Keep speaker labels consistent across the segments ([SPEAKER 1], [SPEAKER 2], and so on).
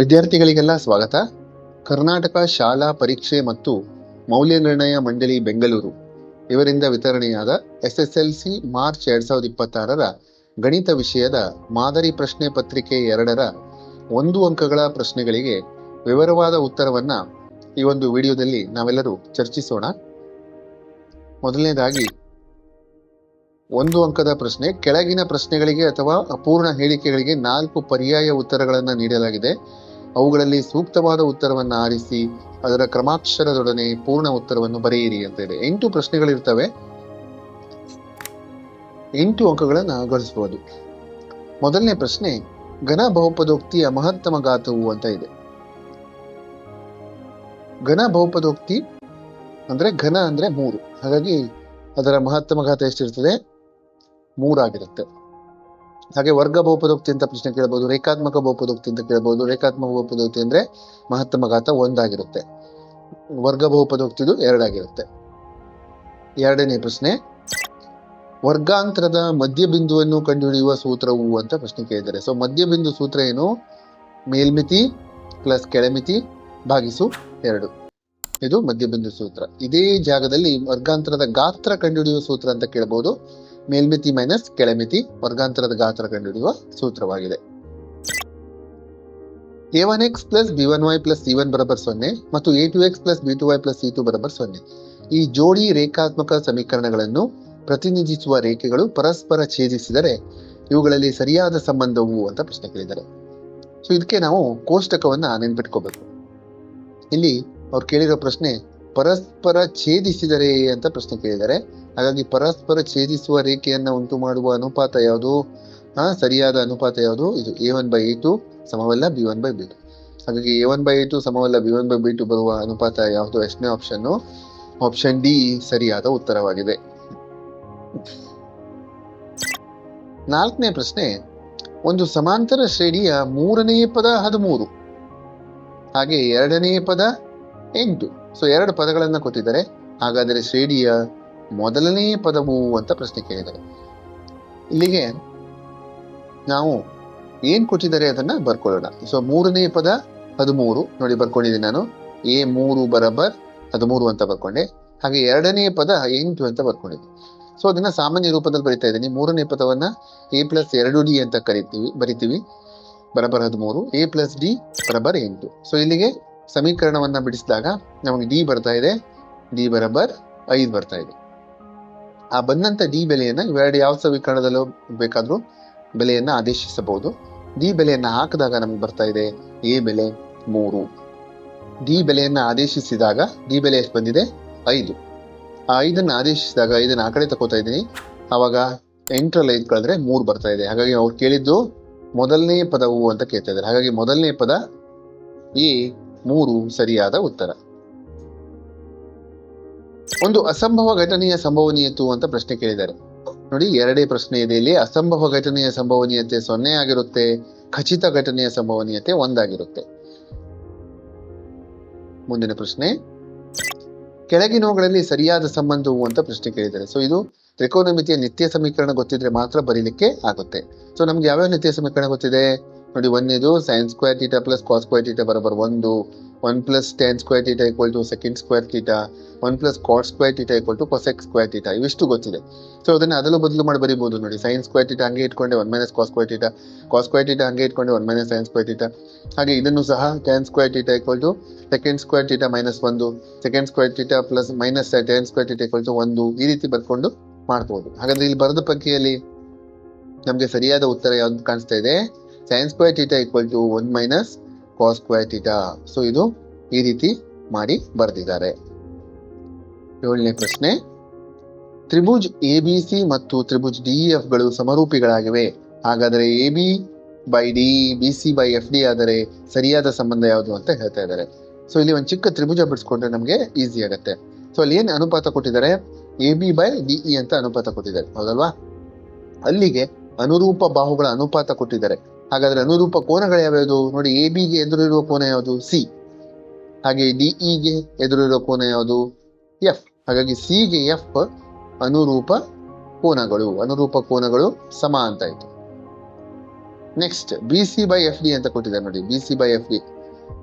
[SPEAKER 1] ವಿದ್ಯಾರ್ಥಿಗಳಿಗೆಲ್ಲ ಸ್ವಾಗತ. ಕರ್ನಾಟಕ ಶಾಲಾ ಪರೀಕ್ಷೆ ಮತ್ತು ಮೌಲ್ಯ ನಿರ್ಣಯ ಮಂಡಳಿ ಬೆಂಗಳೂರು. ಇವರಿಂದ ವಿತರಣೆಯಾದ ಎಸ್ಎಸ್ಎಲ್ಸಿ ಮಾರ್ಚ್ ಎರಡ್ ಸಾವಿರದ ಇಪ್ಪತ್ತಾರರ ಗಣಿತ ವಿಷಯದ ಮಾದರಿ ಪ್ರಶ್ನೆ ಪತ್ರಿಕೆ ಎರಡರ ಒಂದು ಅಂಕಗಳ ಪ್ರಶ್ನೆಗಳಿಗೆ ವಿವರವಾದ ಉತ್ತರವನ್ನ ಈ ಒಂದು ವಿಡಿಯೋದಲ್ಲಿ ನಾವೆಲ್ಲರೂ ಚರ್ಚಿಸೋಣ. ಮೊದಲನೇದಾಗಿ, ಒಂದು ಅಂಕದ ಪ್ರಶ್ನೆ, ಕೆಳಗಿನ ಪ್ರಶ್ನೆಗಳಿಗೆ ಅಥವಾ ಅಪೂರ್ಣ ಹೇಳಿಕೆಗಳಿಗೆ ನಾಲ್ಕು ಪರ್ಯಾಯ ಉತ್ತರಗಳನ್ನು ನೀಡಲಾಗಿದೆ. ಅವುಗಳಲ್ಲಿ ಸೂಕ್ತವಾದ ಉತ್ತರವನ್ನು ಆರಿಸಿ ಅದರ ಕ್ರಮಾಕ್ಷರದೊಡನೆ ಪೂರ್ಣ ಉತ್ತರವನ್ನು ಬರೆಯಿರಿ ಅಂತ ಇದೆ ಎಂಟು ಪ್ರಶ್ನೆಗಳಿರ್ತವೆ. ಎಂಟು ಅಂಕಗಳನ್ನು ಗಳಿಸಬಹುದು ಮೊದಲನೇ ಪ್ರಶ್ನೆ, ಘನ ಬಹುಪದೋಕ್ತಿಯ ಮಹತ್ತಮ ಗಾತವು ಅಂತ ಇದೆ. ಘನ ಬಹುಪದೋಕ್ತಿ ಅಂದ್ರೆ ಘನ ಅಂದ್ರೆ ಮೂರು. ಹಾಗಾಗಿ ಅದರ ಮಹತ್ತಮ ಘಾತ ಎಷ್ಟಿರ್ತದೆ? ಮೂರಾಗಿರುತ್ತೆ. ಹಾಗೆ ವರ್ಗ ಬಹುಪದೋಕ್ತಿ ಅಂತ ಪ್ರಶ್ನೆ ಕೇಳಬಹುದು ರೇಖಾತ್ಮಕ ಬಹುಪದೋಕ್ತಿ ಅಂತ ಕೇಳಬಹುದು ರೇಖಾತ್ಮಕ ಬಹುಪದೋಕ್ತಿ ಅಂದ್ರೆ ಮಹತ್ತಮ ಘಾತ ಒಂದಾಗಿರುತ್ತೆ. ವರ್ಗ ಬಹುಪದೋಕ್ತಿದು ಎರಡಾಗಿರುತ್ತೆ. ಎರಡನೇ ಪ್ರಶ್ನೆ, ವರ್ಗಾಂತರದ ಮಧ್ಯಬಿಂದುವನ್ನು ಕಂಡುಹಿಡಿಯುವ ಸೂತ್ರವು ಅಂತ ಪ್ರಶ್ನೆ ಕೇಳಿದ್ದಾರೆ. ಸೊ ಮಧ್ಯಬಿಂದು ಸೂತ್ರ ಏನು? ಮೇಲ್ಮಿತಿ ಪ್ಲಸ್ ಕೆಳಮಿತಿ ಭಾಗಿಸು ಎರಡು. ಇದು ಮಧ್ಯಬಿಂದು ಸೂತ್ರ. ಇದೇ ಜಾಗದಲ್ಲಿ ವರ್ಗಾಂತರದ ಗಾತ್ರ ಕಂಡುಹಿಡಿಯುವ ಸೂತ್ರ ಅಂತ ಕೇಳಬಹುದು ಮೇಲ್ಮಿತಿ ಮೈನಸ್ ಕೆಳಮಿತಿ ವರ್ಗಾಂತರದ ಗಾತ್ರ ಕಂಡುಹಿಡಿಯುವ ಸೂತ್ರವಾಗಿದೆ. A one x plus B one y plus C one ಬರಬರ್ ಸೊನ್ನೆ ಮತ್ತು A two x plus B two y plus C two ಬರಬರ್ ಸೊನ್ನೆ. ಈ ಜೋಡಿ ರೇಖಾತ್ಮಕ ಸಮೀಕರಣಗಳನ್ನು ಪ್ರತಿನಿಧಿಸುವ ರೇಖೆಗಳು ಪರಸ್ಪರ ಛೇದಿಸಿದರೆ ಇವುಗಳಲ್ಲಿ ಸರಿಯಾದ ಸಂಬಂಧವು ಅಂತ ಪ್ರಶ್ನೆ ಕೇಳಿದ್ದಾರೆ. ಸೊ ಇದಕ್ಕೆ ನಾವು ಕೋಷ್ಟಕವನ್ನ ನೆನ್ಪಿಟ್ಕೋಬೇಕು. ಇಲ್ಲಿ ಅವ್ರು ಕೇಳಿರೋ ಪ್ರಶ್ನೆ ಪರಸ್ಪರ ಛೇದಿಸಿದರೆ ಅಂತ ಪ್ರಶ್ನೆ ಕೇಳಿದ್ದಾರೆ. ಹಾಗಾಗಿ ಪರಸ್ಪರ ಛೇದಿಸುವ ರೇಖೆಯನ್ನ ಉಂಟು ಮಾಡುವ ಅನುಪಾತ ಯಾವುದು? ಆ, ಸರಿಯಾದ ಅನುಪಾತ ಯಾವುದು? ಇದು A one by A two ಸಮವಲ್ಲ B one by B two ಹಾಗಾಗಿ A one by A two ಸಮವಲ್ಲ B one by B two ಬರುವ ಅನುಪಾತ ಯಾವುದು? ಎಷ್ಟನೇ ಆಪ್ಷನ್ ಆಪ್ಷನ್ ಡಿ ಸರಿಯಾದ ಉತ್ತರವಾಗಿದೆ. ನಾಲ್ಕನೇ ಪ್ರಶ್ನೆ, ಒಂದು ಸಮಾಂತರ ಶ್ರೇಣಿಯ ಮೂರನೆಯ ಪದ ಹದಿಮೂರು, ಹಾಗೆ ಎರಡನೆಯ ಪದ ಎಂಟು. ಸೊ ಎರಡು ಪದಗಳನ್ನ ಕೊಟ್ಟಿದ್ದಾರೆ. ಹಾಗಾದರೆ ಶ್ರೇಣಿಯ ಮೊದಲನೇ ಪದವು ಅಂತ ಪ್ರಶ್ನೆ ಕೇಳಿದ್ದಾರೆ. ಇಲ್ಲಿಗೆ ನಾವು ಏನ್ ಕೊಟ್ಟಿದ್ದಾರೆ ಅದನ್ನ ಬರ್ಕೊಳ್ಳೋಣ. ಸೊ ಮೂರನೇ ಪದ ಹದಿಮೂರು. ನೋಡಿ, ಬರ್ಕೊಂಡಿದ್ದೀನಿ ನಾನು. ಎ ಮೂರು ಬರಬರ್ ಹದಿಮೂರು ಅಂತ ಬರ್ಕೊಂಡೆ. ಹಾಗೆ ಎರಡನೇ ಪದ ಎಂಟು ಅಂತ ಬರ್ಕೊಂಡಿದ್ದೆ ಸೊ ಅದನ್ನ ಸಾಮಾನ್ಯ ರೂಪದಲ್ಲಿ ಬರಿತಾ ಇದ್ದೀನಿ. ಮೂರನೇ ಪದವನ್ನ ಎ ಪ್ಲಸ್ ಎರಡು ಡಿ ಅಂತ ಕರಿತೀವಿ, ಬರಿತೀವಿ. ಬರಬರ್ ಹದಿಮೂರು, ಎ ಪ್ಲಸ್ ಡಿ ಬರಬರ್ ಎಂಟು. ಸೊ ಇಲ್ಲಿಗೆ ಸಮೀಕರಣವನ್ನ ಬಿಡಿಸಿದಾಗ ನಮಗೆ ಡಿ ಬರ್ತಾ ಇದೆ. ಡಿ ಬರಬರ್ ಐದು ಬರ್ತಾ ಇದೆ. ಆ ಬಂದಂತ ಡಿ ಬೆಲೆಯನ್ನ ಇವೆರಡು ಯಾವ ಸಮೀಕರಣದಲ್ಲೂ ಬೇಕಾದ್ರೂ ಬೆಲೆಯನ್ನ ಆದೇಶಿಸಬಹುದು. ಡಿ ಬೆಲೆಯನ್ನ ಹಾಕಿದಾಗ ನಮ್ಗೆ ಬರ್ತಾ ಇದೆ ಎ ಬೆಲೆ ಮೂರು. ಡಿ ಬೆಲೆಯನ್ನ ಆದೇಶಿಸಿದಾಗ ಡಿ ಬೆಲೆ ಎಷ್ಟು ಬಂದಿದೆ? ಐದು. ಆ ಐದನ್ನ ಆದೇಶಿಸಿದಾಗ ಐದನ್ನ ಆ ಕಡೆ ತಗೋತಾ ಇದ್ದೀನಿ. ಅವಾಗ ಎಂಟರಲ್ಲಿ ಐದು ಕಳೆದ್ರೆ ಮೂರು ಬರ್ತಾ ಇದೆ. ಹಾಗಾಗಿ ಅವ್ರು ಕೇಳಿದ್ದು ಮೊದಲನೇ ಪದವು ಅಂತ ಕೇಳ್ತಾ ಇದ್ದಾರೆ. ಹಾಗಾಗಿ ಮೊದಲನೇ ಪದ ಎ ಮೂರು ಸರಿಯಾದ ಉತ್ತರ. ಒಂದು ಅಸಂಭವ ಘಟನೆಯ ಸಂಭವನೀಯತು ಅಂತ ಪ್ರಶ್ನೆ ಕೇಳಿದ್ದಾರೆ. ನೋಡಿ, ಎರಡೇ ಪ್ರಶ್ನೆ ಇದೆ ಇಲ್ಲಿ. ಅಸಂಭವ ಘಟನೆಯ ಸಂಭವನೀಯತೆ ಸೊನ್ನೆ ಆಗಿರುತ್ತೆ, ಖಚಿತ ಘಟನೆಯ ಸಂಭವನೀಯತೆ ಒಂದಾಗಿರುತ್ತೆ. ಮುಂದಿನ ಪ್ರಶ್ನೆ. ಕೆಳಗಿನವುಗಳಲ್ಲಿ ಸರಿಯಾದ ಸಂಬಂಧವು ಅಂತ ಪ್ರಶ್ನೆ ಕೇಳಿದ್ದಾರೆ. ಸೊ ಇದು ತ್ರಿಕೋನಮಿತಿಯ ನಿತ್ಯ ಸಮೀಕರಣ ಗೊತ್ತಿದ್ರೆ ಮಾತ್ರ ಬರೀಲಿಕ್ಕೆ ಆಗುತ್ತೆ. ಸೊ ನಮ್ಗೆ ಯಾವ್ಯಾವ ನಿತ್ಯ ಸಮೀಕರಣ ಗೊತ್ತಿದೆ? ನೋಡಿ ಒಂದೇದು sine square theta plus cos square theta ಬರೋಬರ್ ಒಂದು one plus tan square theta equal to second square theta one plus cot square theta equal to cosec square theta ಇವಿಷ್ಟು ಗೊತ್ತಿದೆ ಸೊ ಅದನ್ನ ಅದಲ್ಲೂ ಬದಲು ಮಾಡಿ ಬರೀಬಹುದು ನೋಡಿ ಸೈನ್ ಸ್ಕ್ವೇರ್ ಟೀಟಾ ಹಂಗೆ ಇಟ್ಕೊಂಡೆ one minus cos square theta cos square theta ಹಂಗೆ ಇಟ್ಕೊಂಡೆ one minus sine square theta ಹಾಗೆ ಇದನ್ನು ಸಹ tan square theta equal to second square theta minus ಒಂದು second square theta plus minus tan square theta equal to ಒಂದು ಈ ರೀತಿ ಬರ್ಕೊಂಡು ಮಾಡ್ಬೋದು ಹಾಗಾದ್ರೆ ಇಲ್ಲಿ ಬರೆದ ಪಕ್ಕಿಯಲ್ಲಿ ನಮಗೆ ಸರಿಯಾದ ಉತ್ತರ ಯಾವ್ದು ಕಾಣಿಸ್ತಾ ಇದೆ sine square theta equal to one minus cos square theta so ಇದು ಈ ರೀತಿ ಮಾಡಿ ಬರೆದಿದ್ದಾರೆ. ಏಳನೇ ಪ್ರಶ್ನೆ. ತ್ರಿಭುಜ್ ಎ ಬಿ ಸಿ ಮತ್ತು ತ್ರಿಭುಜ್ ಡಿ ಎಫ್ಗಳು ಸಮರೂಪಿಗಳಾಗಿವೆ. ಹಾಗಾದರೆ A B by D B C by F D ಆದರೆ ಸರಿಯಾದ ಸಂಬಂಧ ಯಾವುದು ಅಂತ ಹೇಳ್ತಾ ಇದ್ದಾರೆ. ಸೊ ಇಲ್ಲಿ ಒಂದು ಚಿಕ್ಕ ತ್ರಿಭುಜ ಬಿಡಿಸ್ಕೊಂಡ್ರೆ ನಮಗೆ ಈಸಿ ಆಗುತ್ತೆ. ಸೊ ಅಲ್ಲಿ ಏನು ಅನುಪಾತ ಕೊಟ್ಟಿದ್ದಾರೆ? A B by D E ಅಂತ ಅನುಪಾತ ಕೊಟ್ಟಿದ್ದಾರೆ. ಹೌದಲ್ವಾ? ಅಲ್ಲಿಗೆ ಅನುರೂಪ ಬಾಹುಗಳ ಅನುಪಾತ ಕೊಟ್ಟಿದ್ದಾರೆ. ಹಾಗಾದ್ರೆ ಅನುರೂಪ ಕೋನಗಳು ಯಾವ್ಯಾವುದು? ನೋಡಿ ಎ ಬಿಗೆ ಎದುರಿರುವ ಕೋನ ಯಾವುದು? ಸಿ ಹಾಗೆ ಡಿಇಗೆ ಎದುರಿರುವ ಕೋನ ಯಾವುದು? ಎಫ್ ಹಾಗಾಗಿ ಸಿಗೆ ಎಫ್ ಅನುರೂಪ ಕೋನಗಳು ಅನುರೂಪ ಕೋನಗಳು ಸಮ ಅಂತ ಆಯ್ತು. Next B C by F D ಅಂತ ಕೊಟ್ಟಿದ್ದಾರೆ ನೋಡಿ B C by F D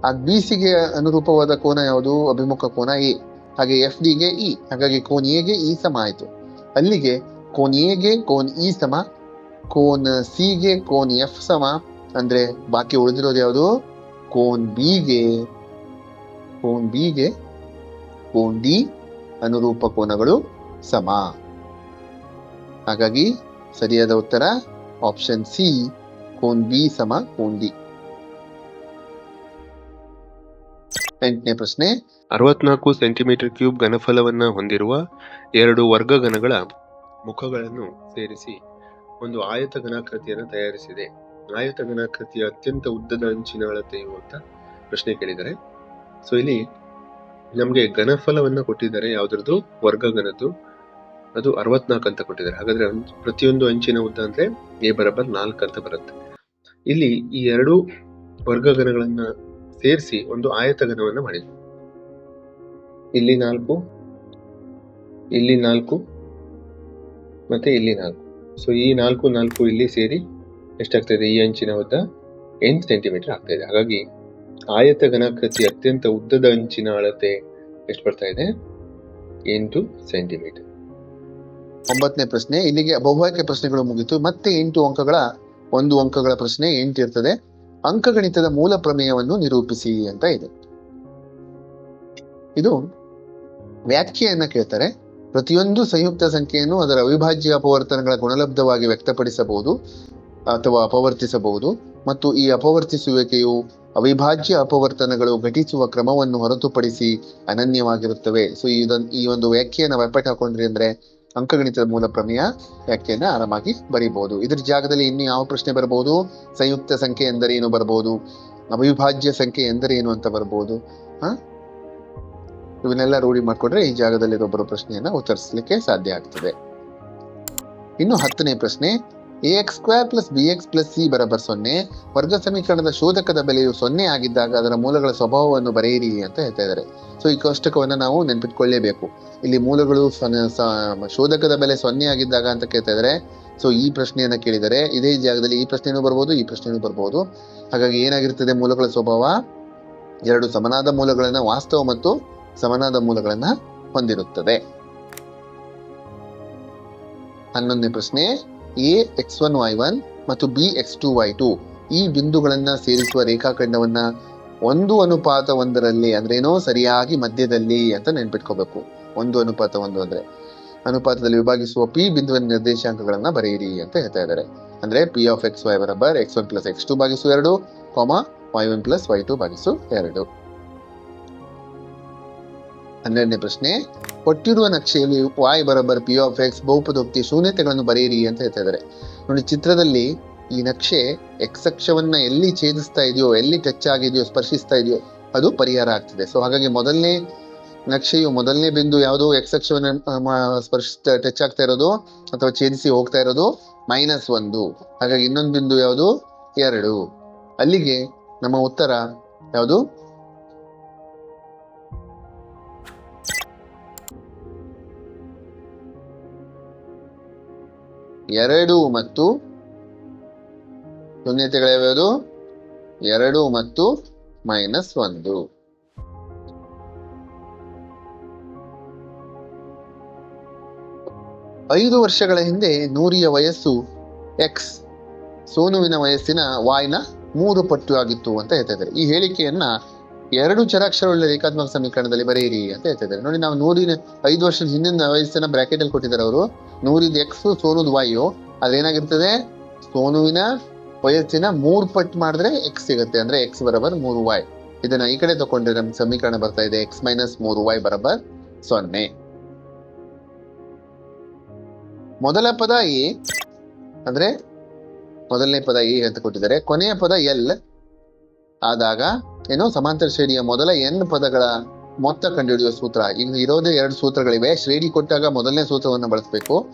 [SPEAKER 1] ಆ ಬಿ ಸಿಗೆ ಅನುರೂಪವಾದ ಕೋನ ಯಾವುದು? ಅಭಿಮುಖ ಕೋನ ಎ ಹಾಗೆ ಎಫ್ ಡಿಗೆ ಇ ಹಾಗಾಗಿ ಕೋನ್ ಎಗೆ ಇ ಸಮ ಆಯಿತು. ಅಲ್ಲಿಗೆ ಕೋನ್ ಎಗೆ ಕೋನ್ ಇ ಸಮ ಕೋನ್ ಸಿಗೆ ಕೋನ್ ಎಫ್ ಸಮ. ಅಂದ್ರೆ ಬಾಕಿ ಉಳಿದಿರೋದು ಯಾವುದು? ಕೋನ್ ಬಿಗೆ ಕೋನ್ ಬಿಗೆ ಕೋನ್ ಡಿ ಅನುರೂಪ ಕೋನಗಳು ಸಮ. ಹಾಗಾಗಿ ಸರಿಯಾದ ಉತ್ತರ ಆಪ್ಷನ್ ಸಿ, ಕೋನ್ ಬಿ ಸಮ, ಕೋನ್ ಡಿ. ಎಂಟನೇ ಪ್ರಶ್ನೆ.
[SPEAKER 2] ಅರವತ್ನಾಲ್ಕು ಸೆಂಟಿಮೀಟರ್ ಕ್ಯೂಬ್ ಘನಫಲವನ್ನ ಹೊಂದಿರುವ ಎರಡು ವರ್ಗ ಘನಗಳ ಮುಖಗಳನ್ನು ಸೇರಿಸಿ. ಒಂದು ಆಯತ ಘನಾಕೃತಿಯನ್ನು ತಯಾರಿಸಿದೆ. ಆಯತ ಘನಾಕೃತಿಯ ಅತ್ಯಂತ ಉದ್ದದ ಅಂಚಿನ ಅಳತೆಯು ಅಂತ ಪ್ರಶ್ನೆ ಕೇಳಿದ್ದಾರೆ. ಸೊ ಇಲ್ಲಿ ನಮಗೆ ಘನಫಲವನ್ನ ಕೊಟ್ಟಿದ್ದಾರೆ. ಯಾವ್ದ್ರದ್ದು? ವರ್ಗಘನದ್ದು. ಅದು ಅರವತ್ನಾಲ್ಕು ಅಂತ ಕೊಟ್ಟಿದ್ದಾರೆ. ಹಾಗಾದ್ರೆ ಪ್ರತಿಯೊಂದು ಅಂಚಿನ ಉದ್ದ ಅಂದ್ರೆ ಎ ಬರಬರ್ ನಾಲ್ಕು ಅಂತ ಬರುತ್ತೆ. ಇಲ್ಲಿ ಈ ಎರಡು ವರ್ಗಘನಗಳನ್ನ ಸೇರಿಸಿ ಒಂದು ಆಯತಘನವನ್ನ ಮಾಡಿದ್ವಿ. ಇಲ್ಲಿ ನಾಲ್ಕು ಇಲ್ಲಿ ನಾಲ್ಕು, ಮತ್ತೆ ಇಲ್ಲಿ ನಾಲ್ಕು. ಸೊ ಈ ನಾಲ್ಕು ನಾಲ್ಕು ಇಲ್ಲಿ ಸೇರಿ ಎಷ್ಟಾಗ್ತದೆ? ಈ ಅಂಚಿನ ಉದ್ದ ಎಂಟು ಸೆಂಟಿಮೀಟರ್ ಆಗ್ತಾ ಇದೆ ಹಾಗಾಗಿ ಆಯತ ಘನಾಕೃತಿ ಅತ್ಯಂತ ಉದ್ದದ ಅಂಚಿನ ಅಳತೆ ಎಷ್ಟು ಬರ್ತಾ ಇದೆ? ಎಂಟು ಸೆಂಟಿಮೀಟರ್
[SPEAKER 1] ಒಂಬತ್ತನೇ ಪ್ರಶ್ನೆ. ಇಲ್ಲಿಗೆ ಬಹುವಾಕ್ಯ ಪ್ರಶ್ನೆಗಳು ಮುಗಿತು. ಮತ್ತೆ ಎಂಟು ಅಂಕಗಳ, ಒಂದು ಅಂಕಗಳ ಪ್ರಶ್ನೆ ಎಂಟು ಇರ್ತದೆ. ಅಂಕಗಣಿತದ ಮೂಲ ಪ್ರಮೇಯವನ್ನು ನಿರೂಪಿಸಿ ಅಂತ ಇದೆ. ಇದು ವ್ಯಾಖ್ಯೆಯನ್ನ ಕೇಳ್ತಾರೆ. ಪ್ರತಿಯೊಂದು ಸಂಯುಕ್ತ ಸಂಖ್ಯೆಯನ್ನು ಅದರ ಅವಿಭಾಜ್ಯ ಅಪವರ್ತನಗಳ ಗುಣಲಬ್ಧವಾಗಿ ವ್ಯಕ್ತಪಡಿಸಬಹುದು ಅಥವಾ ಅಪವರ್ತಿಸಬಹುದು ಮತ್ತು ಈ ಅಪವರ್ತಿಸುವಿಕೆಯು ಅವಿಭಾಜ್ಯ ಅಪವರ್ತನಗಳು ಘಟಿಸುವ ಕ್ರಮವನ್ನು ಹೊರತುಪಡಿಸಿ ಅನನ್ಯವಾಗಿರುತ್ತವೆ. ಸೊ ಇದನ್, ಈ ಒಂದು ವ್ಯಾಖ್ಯೆಯನ್ನು ವೆಪಟ್ ಹಾಕೊಂಡ್ರಿ ಅಂದ್ರೆ ಅಂಕಗಣಿತದ ಮೂಲ ಪ್ರಮೇಯ ವ್ಯಾಖ್ಯೆಯನ್ನ ಆರಾಮಾಗಿ ಬರೀಬಹುದು. ಇದ್ರ ಜಾಗದಲ್ಲಿ ಇನ್ನು ಯಾವ ಪ್ರಶ್ನೆ ಬರಬಹುದು ಸಂಯುಕ್ತ ಸಂಖ್ಯೆ ಎಂದರೇನು ಬರಬಹುದು ಅವಿಭಾಜ್ಯ ಸಂಖ್ಯೆ ಎಂದರೇನು ಅಂತ ಬರಬಹುದು ಹ? ಇವನ್ನೆಲ್ಲ ರೂಢಿ ಮಾಡಿಕೊಂಡ್ರೆ ಈ ಜಾಗದಲ್ಲಿ ಒಬ್ಬರ ಪ್ರಶ್ನೆಯನ್ನ ಉತ್ತರಿಸಲಿಕ್ಕೆ ಸಾಧ್ಯ ಆಗ್ತದೆ. ಇನ್ನು ಹತ್ತನೇ ಪ್ರಶ್ನೆ A x square plus B x plus C ಬರಬರ್ ಸೊನ್ನೆ, ವರ್ಗ ಸಮೀಕರಣದ ಶೋಧಕದ ಬೆಲೆಯು ಸೊನ್ನೆ ಆಗಿದ್ದಾಗ ಅದರ ಮೂಲಗಳ ಸ್ವಭಾವವನ್ನು ಬರೆಯಿರಿ ಅಂತ ಹೇಳ್ತಾ ಇದ್ದಾರೆ. ಸೊ ಈ ಕೋಷ್ಟಕವನ್ನ ನಾವು ನೆನ್ಪಿಟ್ಕೊಳ್ಳೇಬೇಕು. ಇಲ್ಲಿ ಮೂಲಗಳು ಶೋಧಕದ ಬೆಲೆ ಸೊನ್ನೆ ಆಗಿದ್ದಾಗ ಅಂತ ಕೇಳ್ತಾ ಇದ್ದಾರೆ. ಸೊ ಈ ಪ್ರಶ್ನೆಯನ್ನ ಕೇಳಿದರೆ, ಇದೇ ಜಾಗದಲ್ಲಿ ಈ ಪ್ರಶ್ನೆಯೂ ಬರ್ಬೋದು, ಈ ಪ್ರಶ್ನೆಯೂ ಬರ್ಬೋದು. ಹಾಗಾಗಿ ಏನಾಗಿರ್ತದೆ ಮೂಲಗಳ ಸ್ವಭಾವ? ಎರಡು ಸಮನಾದ ಮೂಲಗಳನ್ನ ವಾಸ್ತವ ಮತ್ತು ಸಮನಾದ ಮೂಲಗಳನ್ನ ಹೊಂದಿರುತ್ತದೆ. ಹನ್ನೊಂದನೇ ಪ್ರಶ್ನೆ A x one y one ಮತ್ತು B x two y two ಈ ಬಿಂದುಗಳನ್ನ ಸೇರಿಸುವ ರೇಖಾಖಂಡವನ್ನ ಒಂದು ಅನುಪಾತ ಒಂದರಲ್ಲಿ ಅಂದ್ರೆ ಏನೋ ಸರಿಯಾಗಿ ಮಧ್ಯದಲ್ಲಿ ಅಂತ ನೆನ್ಪಿಟ್ಕೋಬೇಕು. ಒಂದು ಅನುಪಾತ ಒಂದು ಅಂದ್ರೆ ಅನುಪಾತದಲ್ಲಿ ವಿಭಾಗಿಸುವ ಪಿ ಬಿಂದುವಿನ ನಿರ್ದೇಶಾಂಕಗಳನ್ನ ಬರೆಯಿರಿ ಅಂತ ಹೇಳ್ತಾ ಇದ್ದಾರೆ. ಅಂದ್ರೆ P of X Y ಬರಬರ್ X one plus X two ಭಾಗಿಸು ಎರಡು comma Y one plus Y two ಭಾಗಿಸು ಎರಡು. ಹನ್ನೆರಡನೇ ಪ್ರಶ್ನೆ, ಕೊಟ್ಟಿರುವ ನಕ್ಷೆಯಲ್ಲಿ ವಾಯ್ ಬರಬರ್ ಪಿ ಆಫ್ ಎಕ್ಸ್ ಬಹುಪದೋಕ್ತಿ ಶೂನ್ಯತೆಗಳನ್ನು ಬರೆಯಿರಿ ಅಂತ ಹೇಳ್ತಾ ಇದ್ದಾರೆ. ನೋಡಿ, ಚಿತ್ರದಲ್ಲಿ ಈ ನಕ್ಷೆ ಎಕ್ಸ್ ಅಕ್ಷವನ್ನ ಎಲ್ಲಿ ಛೇದಿಸ್ತಾ ಇದೆಯೋ, ಎಲ್ಲಿ ಟಚ್ ಆಗಿದೆಯೋ, ಸ್ಪರ್ಶಿಸ್ತಾ ಇದೆಯೋ, ಅದು ಪರಿಹಾರ ಆಗ್ತದೆ. ಸೊ ಹಾಗಾಗಿ ಮೊದಲನೇ ನಕ್ಷೆಯು ಮೊದಲನೇ ಬಿಂದು ಯಾವುದು? ಎಕ್ಸ್ ಅಕ್ಷವನ್ನ ಸ್ಪರ್ಶ ಟಚ್ ಆಗ್ತಾ ಇರೋದು ಅಥವಾ ಛೇದಿಸಿ ಹೋಗ್ತಾ ಇರೋದು? ಮೈನಸ್ ಒಂದು. ಹಾಗಾಗಿ ಇನ್ನೊಂದು ಬಿಂದು ಯಾವುದು? ಎರಡು. ಅಲ್ಲಿಗೆ ನಮ್ಮ ಉತ್ತರ ಯಾವುದು? ಎರಡು ಮತ್ತು ಶೂನ್ಯತೆಗಳ್ಯಾವ್ಯಾವುದು ಎರಡು ಮತ್ತು ಮೈನಸ್ ಒಂದು. ಐದು ವರ್ಷಗಳ ಹಿಂದೆ ನೂರಿಯ ವಯಸ್ಸು ಎಕ್ಸ್ ಸೋನುವಿನ ವಯಸ್ಸಿನ ವಾಯ್ನ ಮೂರು ಪಟ್ಟು ಆಗಿತ್ತು ಅಂತ ಹೇಳ್ತಾ ಇದ್ದಾರೆ. ಈ ಹೇಳಿಕೆಯನ್ನ ಎರಡು ಚರಾಕ್ಷರವುಳ್ಳ ರೇಖಾತ್ಮಕ ಸಮೀಕರಣದಲ್ಲಿ ಬರೆಯಿರಿ ಅಂತ ಹೇಳ್ತಾ ಇದ್ದಾರೆ. ನೋಡಿ, ನಾವು ನೂರಿನ ಐದು ವರ್ಷದ ಹಿಂದಿನ ವಯಸ್ಸಿನ ಬ್ರಾಕೆಟ್ ಅಲ್ಲಿ ಕೊಟ್ಟಿದ್ದಾರೆ ಅವರು. ನೂರಿದ ಎಕ್ಸ್ ಸೋನುದ ವಾಯು ಅದೇನಾಗಿರ್ತದೆ? ಸೋನುವಿನ ವಯಸ್ಸಿನ ಮೂರ್ ಪಟ್ಟು ಮಾಡಿದ್ರೆ ಎಕ್ಸ್ ಸಿಗುತ್ತೆ. ಅಂದ್ರೆ ಎಕ್ಸ್ ಬರಬರ್ ಮೂರು ವೈ ಇದನ್ನ ಈ ಕಡೆ ತಗೊಂಡ್ರೆ ನಮ್ ಸಮೀಕರಣ ಬರ್ತಾ ಇದೆ. ಎಕ್ಸ್ ಮೈನಸ್ ಮೂರು ವೈ ಬರಬರ್ ಸೊನ್ನೆ. ಮೊದಲ ಪದ ಎ ಅಂದ್ರೆ ಮೊದಲನೇ ಪದ ಎ ಅಂತ ಕೊಟ್ಟಿದ್ದಾರೆ. ಕೊನೆಯ ಪದ ಎಲ್ ಆದಾಗ, ಏನು ಸಮಾಂತರ ಶ್ರೇಣಿಯ ಮೊದಲ ಎನ್ ಪದಗಳ ಮೊತ್ತ ಕಂಡುಹಿಡಿಯುವ ಸೂತ್ರ. ಇನ್ನು ಇರೋದೇ ಎರಡು ಸೂತ್ರಗಳಿವೆ. ಶ್ರೇಣಿ ಕೊಟ್ಟಾಗ ಮೊದಲನೇ ಸೂತ್ರವನ್ನು ಬಳಸಬೇಕು.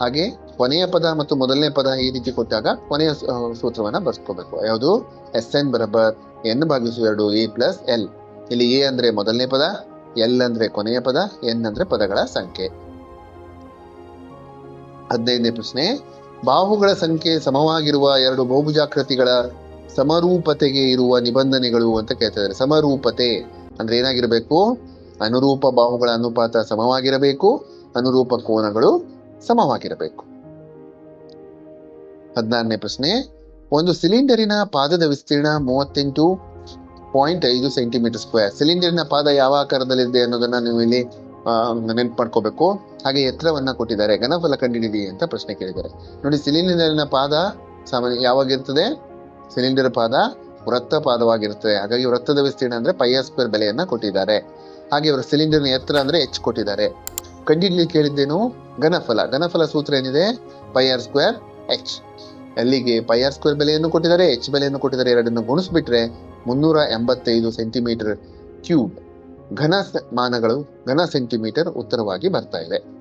[SPEAKER 1] ಹಾಗೆ ಕೊನೆಯ ಪದ ಮತ್ತು ಮೊದಲನೇ ಪದ ಈ ರೀತಿ ಕೊಟ್ಟಾಗ ಕೊನೆಯ ಸೂತ್ರವನ್ನ ಬರ್ಸ್ಕೋಬೇಕು ಯಾವುದು? S N ಬರಬರ್. ಎನ್ ಭಾಗಿಸು ಎರಡು ಎ ಪ್ಲಸ್ ಎಲ್ ಇಲ್ಲಿ ಎ ಅಂದ್ರೆ ಮೊದಲನೇ ಪದ ಎಲ್ ಅಂದ್ರೆ ಕೊನೆಯ ಪದ ಎನ್ ಅಂದ್ರೆ ಪದಗಳ ಸಂಖ್ಯೆ. ಹದಿನೈದನೇ ಪ್ರಶ್ನೆ. ಬಾಹುಗಳ ಸಂಖ್ಯೆ ಸಮವಾಗಿರುವ ಎರಡು ಬಹುಭುಜಾಕೃತಿಗಳ ಸಮರೂಪತೆಗೆ ಇರುವ ನಿಬಂಧನೆಗಳು ಅಂತ ಕೇಳ್ತಾ ಇದ್ದಾರೆ. ಸಮರೂಪತೆ. ಅಂದ್ರೆ ಏನಾಗಿರಬೇಕು? ಅನುರೂಪ ಬಾಹುಗಳ ಅನುಪಾತ ಸಮವಾಗಿರಬೇಕು, ಅನುರೂಪ ಕೋನಗಳು ಸಮವಾಗಿರಬೇಕು. ಹದಿನಾರನೇ ಪ್ರಶ್ನೆ, ಒಂದು ಸಿಲಿಂಡರಿನ ಪಾದದ ವಿಸ್ತೀರ್ಣ ಮೂವತ್ತೆಂಟು ಪಾಯಿಂಟ್ ಐದು ಸೆಂಟಿಮೀಟರ್ ಸ್ಕ್ವೇರ್. ಸಿಲಿಂಡರಿನ ಪಾದ ಯಾವ ಆಕಾರದಲ್ಲಿದೆ ಅನ್ನೋದನ್ನ ನೀವು ಇಲ್ಲಿ ನೆನ್ಪು ಮಾಡ್ಕೋಬೇಕು ಹಾಗೆ ಎತ್ತರವನ್ನ ಕೊಟ್ಟಿದ್ದಾರೆ. ಘನಫಲ ಕಂಡಿಡಿದಿ ಅಂತ ಪ್ರಶ್ನೆ ಕೇಳಿದ್ದಾರೆ. ನೋಡಿ, ಸಿಲಿಂಡರಿನ ಪಾದ ಸಾಮಾನ್ಯ ಯಾವಾಗಿರ್ತದೆ ಸಿಲಿಂಡರ್ ಪಾದ ವೃತ್ತ ಪಾದವಾಗಿರುತ್ತದೆ. ಹಾಗಾಗಿ ವೃತ್ತದ ವಿಸ್ತೀರ್ಣ ಅಂದ್ರೆ ಪೈ ಆರ್ ಸ್ಕ್ವೇರ್ ಬೆಲೆಯನ್ನ ಕೊಟ್ಟಿದ್ದಾರೆ. ಹಾಗೆ ಇವರು ಸಿಲಿಂಡರ್ನ ಎತ್ತರ ಅಂದ್ರೆ ಎಚ್ ಕೊಟ್ಟಿದ್ದಾರೆ. ಕಂಡಿಡ್ಲಿ ಕೇಳಿದ್ದೇನು? ಘನಫಲ. ಘನಫಲ ಸೂತ್ರ ಏನಿದೆ? ಪೈ ಆರ್ ಸ್ಕ್ವೇರ್ ಎಚ್ ಅಲ್ಲಿಗೆ ಪೈ ಆರ್ ಸ್ಕ್ವೇರ್ ಬೆಲೆಯನ್ನು ಕೊಟ್ಟಿದ್ದಾರೆ. ಎಚ್ ಬೆಲೆಯನ್ನು ಕೊಟ್ಟಿದ್ದಾರೆ. ಎರಡನ್ನು ಗುಣಿಸ್ಬಿಟ್ರೆ ಮುನ್ನೂರ ಎಂಬತ್ತೈದು ಸೆಂಟಿಮೀಟರ್ ಕ್ಯೂಬ್ ಘನ ಮಾನಗಳು, ಘನ ಸೆಂಟಿಮೀಟರ್ ಉತ್ತರವಾಗಿ ಬರ್ತಾ ಇದೆ.